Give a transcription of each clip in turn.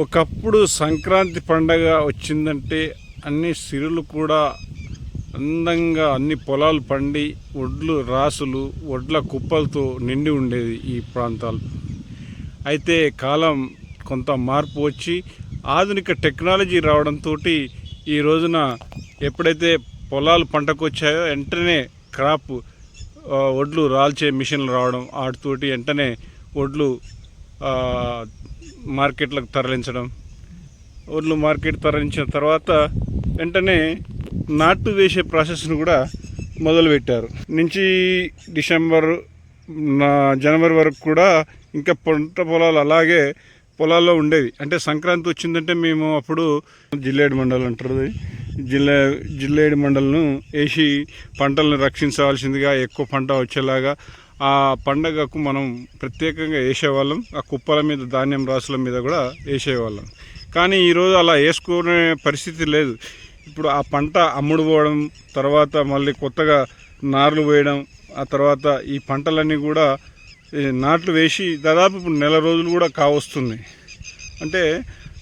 ఒకప్పుడు సంక్రాంతి పండగ వచ్చిందంటే అన్ని సిరులు కూడా అందంగా అన్ని పొలాలు పండి ఒడ్లు రాసులు ఒడ్ల కుప్పలతో నిండి ఉండేది ఈ ప్రాంతాలు. అయితే కాలం కొంత మార్పు వచ్చి ఆధునిక టెక్నాలజీ రావడంతో ఈ రోజున ఎప్పుడైతే పొలాలు పంటకు వచ్చాయో వెంటనే క్రాప్ ఒడ్లు రాల్చే మిషన్లు రావడం వాటితోటి వెంటనే ఒడ్లు మార్కెట్లకు తరలించడం. ఒడ్లు మార్కెట్ తరలించిన తర్వాత వెంటనే నాటు వేసే ప్రాసెస్ను కూడా మొదలుపెట్టారు. నుంచి డిసెంబర్ నా జనవరి వరకు కూడా ఇంకా పంట పొలాలు అలాగే పొలాల్లో ఉండేవి. అంటే సంక్రాంతి వచ్చిందంటే మేము అప్పుడు జిల్లేడు మండలం అంటారు జిల్లా జిల్లే జిల్లేడు మండలను వేసి పంటలను రక్షించవలసిందిగా ఎక్కువ పంట వచ్చేలాగా ఆ పండగకు మనం ప్రత్యేకంగా వేసేవాళ్ళం. ఆ కుప్పల మీద ధాన్యం రాసుల మీద కూడా వేసేవాళ్ళం. కానీ ఈరోజు అలా వేసుకునే పరిస్థితి లేదు. ఇప్పుడు ఆ పంట అమ్ముడుపోవడం తర్వాత మళ్ళీ కొత్తగా నార్లు వేయడం ఆ తర్వాత ఈ పంటలన్నీ కూడా నాట్లు వేసి దాదాపు ఇప్పుడు నెల రోజులు కూడా కావస్తుంది అంటే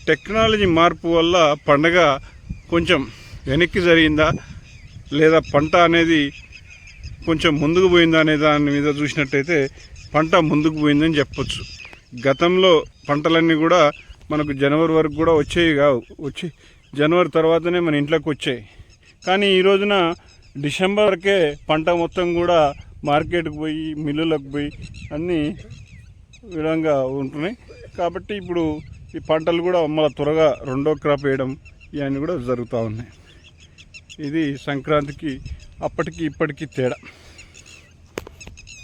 టెక్నాలజీ మార్పు వల్ల పండగ కొంచెం వెనక్కి జరిగిందా? లేదా పంట అనేది కొంచెం ముందుకు పోయిందా అనే దాని మీద చూసినట్టయితే పంట ముందుకు పోయిందని చెప్పొచ్చు. గతంలో పంటలన్నీ కూడా మనకు జనవరి వరకు కూడా వచ్చేవి కావు. వచ్చి జనవరి తర్వాతనే మన ఇంట్లోకి వచ్చాయి. కానీ ఈ రోజున డిసెంబర్ వరకే పంట మొత్తం కూడా మార్కెట్కి పోయి మిల్లులకు పోయి అన్నీ విధంగా ఉంటున్నాయి. కాబట్టి ఇప్పుడు ఈ పంటలు కూడా మళ్ళీ త్వరగా రెండో క్రాప్ వేయడం ఇవన్నీ కూడా జరుగుతూ ఉన్నాయి. ఇది సంక్రాంతికి అప్పటికి ఇప్పటికీ తేడా.